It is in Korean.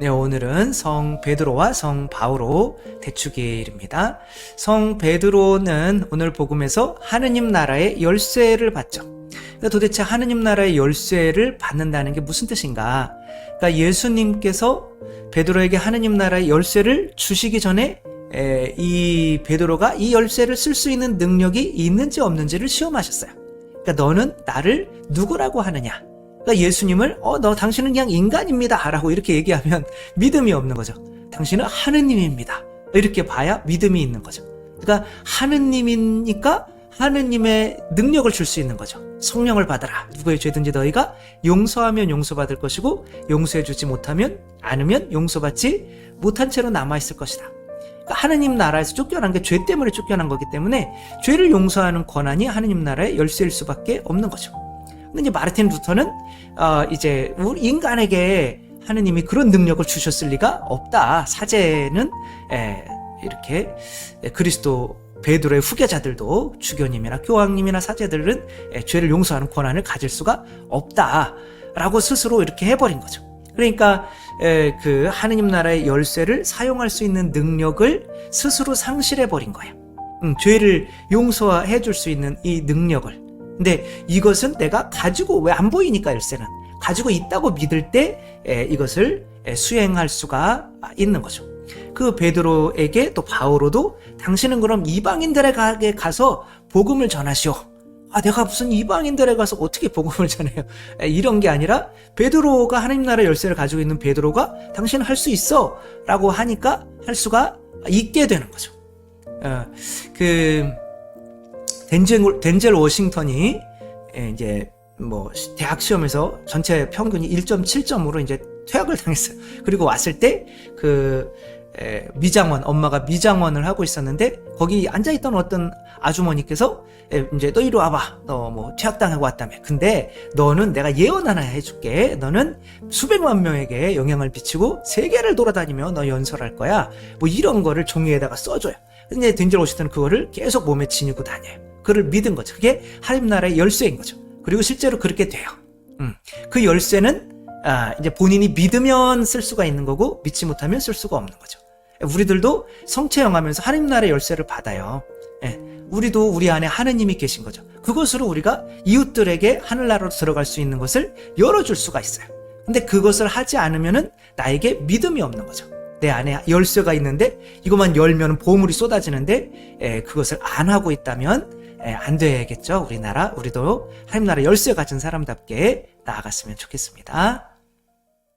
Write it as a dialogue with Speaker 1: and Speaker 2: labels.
Speaker 1: 네, 오늘은 성 베드로와 성 바오로 대축의 일입니다. 성 베드로는 오늘 복음에서 하느님 나라의 열쇠를 받죠. 그러니까 도대체 하느님 나라의 열쇠를 받는다는 게 무슨 뜻인가? 그러니까 예수님께서 베드로에게 하느님 나라의 열쇠를 주시기 전에 에, 이 베드로가 이 열쇠를 쓸 수 있는 능력이 있는지 없는지를 시험하셨어요. 그러니까 너는 나를 누구라고 하느냐? 그러니까 예수님을 어 너 당신은 그냥 인간입니다라고 이렇게 얘기하면 믿음이 없는 거죠. 당신은 하느님입니다. 이렇게 봐야 믿음이 있는 거죠. 그러니까 하느님이니까 하느님의 능력을 줄 수 있는 거죠. 성령을 받아라. 누구의 죄든지 너희가 용서하면 용서받을 것이고 용서해주지 못하면 않으면 용서받지 못한 채로 남아 있을 것이다. 그러니까 하느님 나라에서 쫓겨난 게 죄 때문에 쫓겨난 거기 때문에 죄를 용서하는 권한이 하느님 나라의 열쇠일 수밖에 없는 거죠. 이제 마르틴 루터는 어 이제 우리 인간에게 하느님이 그런 능력을 주셨을 리가 없다. 사제는 에, 이렇게 그리스도 베드로의 후계자들도 주교님이나 교황님이나 사제들은 에, 죄를 용서하는 권한을 가질 수가 없다라고 스스로 이렇게 해버린 거죠. 그러니까 에, 그 하느님 나라의 열쇠를 사용할 수 있는 능력을 스스로 상실해 버린 거예요. 음, 죄를 용서해 줄 수 있는 이 능력을. 근데 이것은 내가 가지고 왜 안 보이니까 열쇠는 가지고 있다고 믿을 때 에, 이것을 에, 수행할 수가 있는 거죠. 그 베드로에게 또 바오로도 당신은 그럼 이방인들에게 가서 복음을 전하시오. 아, 내가 무슨 이방인들에 가서 어떻게 복음을 전해요? 에, 이런 게 아니라 베드로가 하나님 나라 열쇠를 가지고 있는 베드로가 당신은 할 수 있어 라고 하니까 할 수가 있게 되는 거죠. 어, 그 덴젤, 덴젤 워싱턴이 에, 이제 뭐 대학 시험에서 전체 평균이 1.7점으로 이제 퇴학을 당했어요. 그리고 왔을 때 그 미장원 엄마가 미장원을 하고 있었는데 거기 앉아 있던 어떤 아주머니께서 에, 이제 너 이리 와봐. 너 뭐 퇴학당하고 왔다며. 근데 너는 내가 예언 하나 해줄게. 너는 수백만 명에게 영향을 미치고 세계를 돌아다니며 너 연설할 거야. 뭐 이런 거를 종이에다가 써줘요. 근데 덴젤 워싱턴은 그거를 계속 몸에 지니고 다녀요. 그를 믿은 거죠. 그게 하나님 나라의 열쇠인 거죠. 그리고 실제로 그렇게 돼요. 음. 그 열쇠는 아, 이제 본인이 믿으면 쓸 수가 있는 거고 믿지 못하면 쓸 수가 없는 거죠. 우리들도 성체형하면서 하나님 나라의 열쇠를 받아요. 예, 우리도 우리 안에 하느님이 계신 거죠. 그것으로 우리가 이웃들에게 하늘나라로 들어갈 수 있는 것을 열어줄 수가 있어요. 근데 그것을 하지 않으면은 나에게 믿음이 없는 거죠. 내 안에 열쇠가 있는데 이것만 열면 보물이 쏟아지는데 예, 그것을 안 하고 있다면 예, 안 되겠죠. 우리나라 우리도 하나님 나라 열쇠 가진 사람답게 나아갔으면 좋겠습니다.